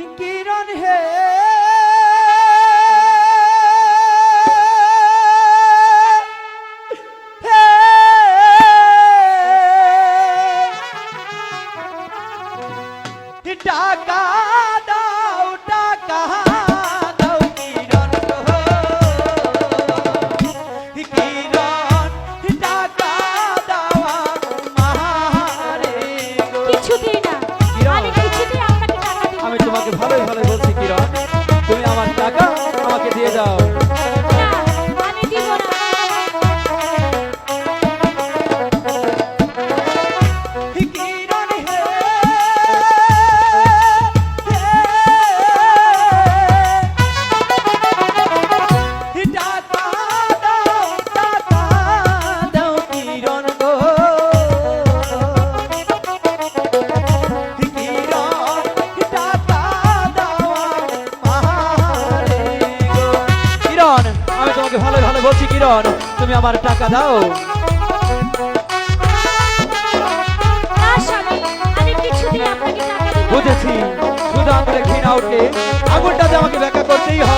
किरण है। তোমাকে ভালোই ভালোই বলছি কিরণ। তুমি আমার টাকা আমাকে দিয়ে দাও। ভালো ভালো বলছি কিরণ তুমি আমার টাকা দাও। বুঝেছি। শুধু আমার ঘৃণা উঠলে আগুনটাতে আমাকে ব্যাখ্যা করতেই হবে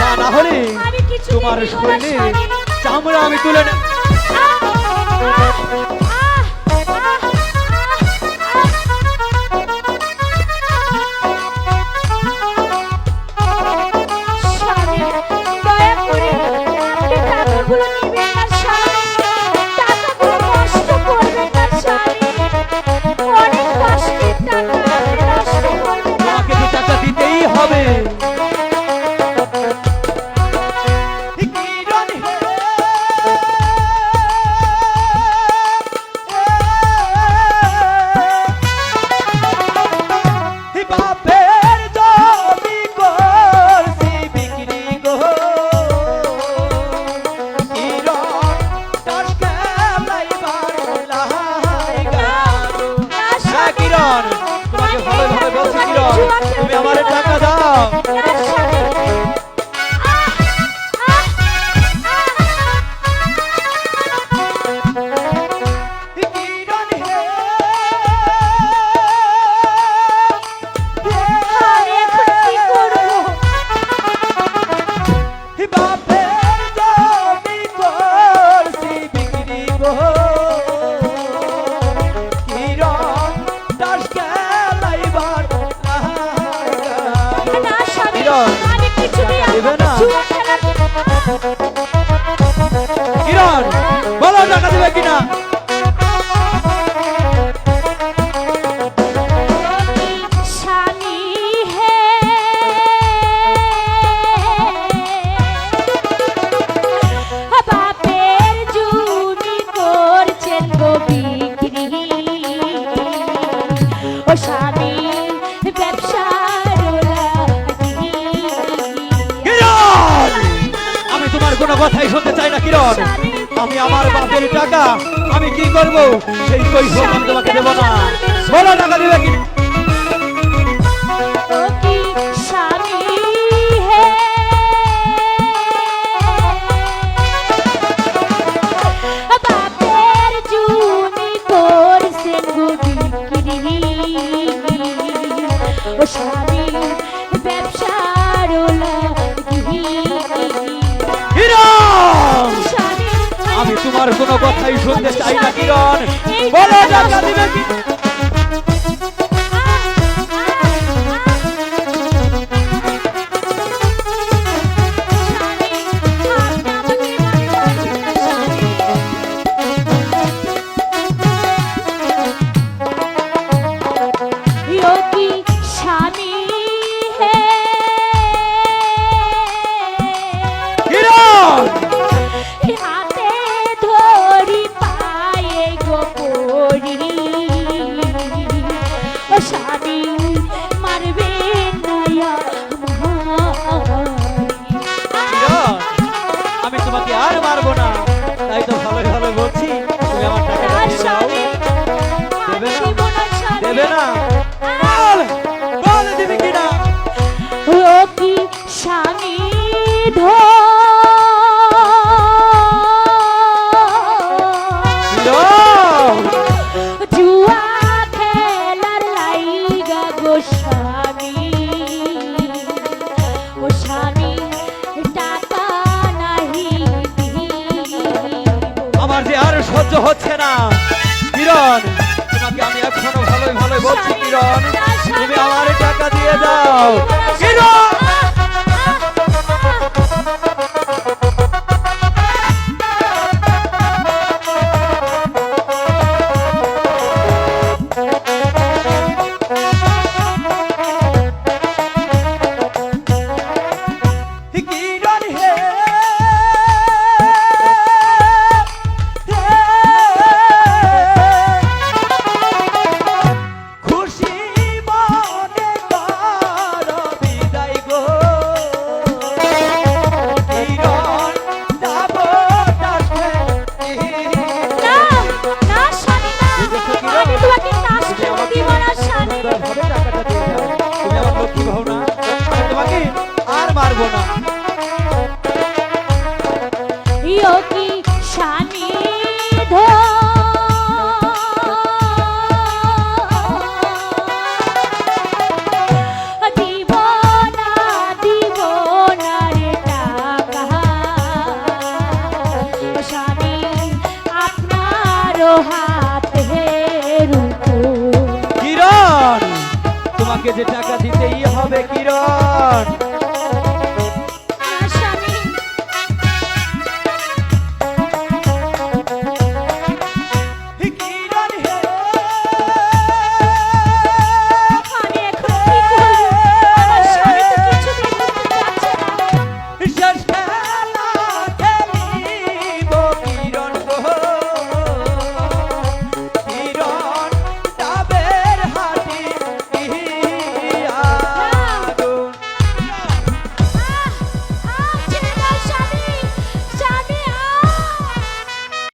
তা না হলে তোমার শরীরে চামড়া আমি তুলে নেব। কিরণ বলো টাকা দেবে কিনা। কিরণ? আমি আমার বাপের টাকা আমি কি করব? সেই কৈশোর আমি তোমাকে দেবো না। বলো টাকা দেবে কি? Oh, shit. আর কোনো কথাই শুনতে চাই না কিরণ। বলো টাকা দিবে কি? জুয়া আমার যে আর সহ্য হচ্ছে না, কিরণ? তোমাকে আমি এখনও ভালোই ভালোই বলছি, কিরণ? তুমি আমার টাকা দিয়ে দাও। কিরণ! কারও হাত হের তোমাকে যে টাকা দিতেই হবে কিরণ।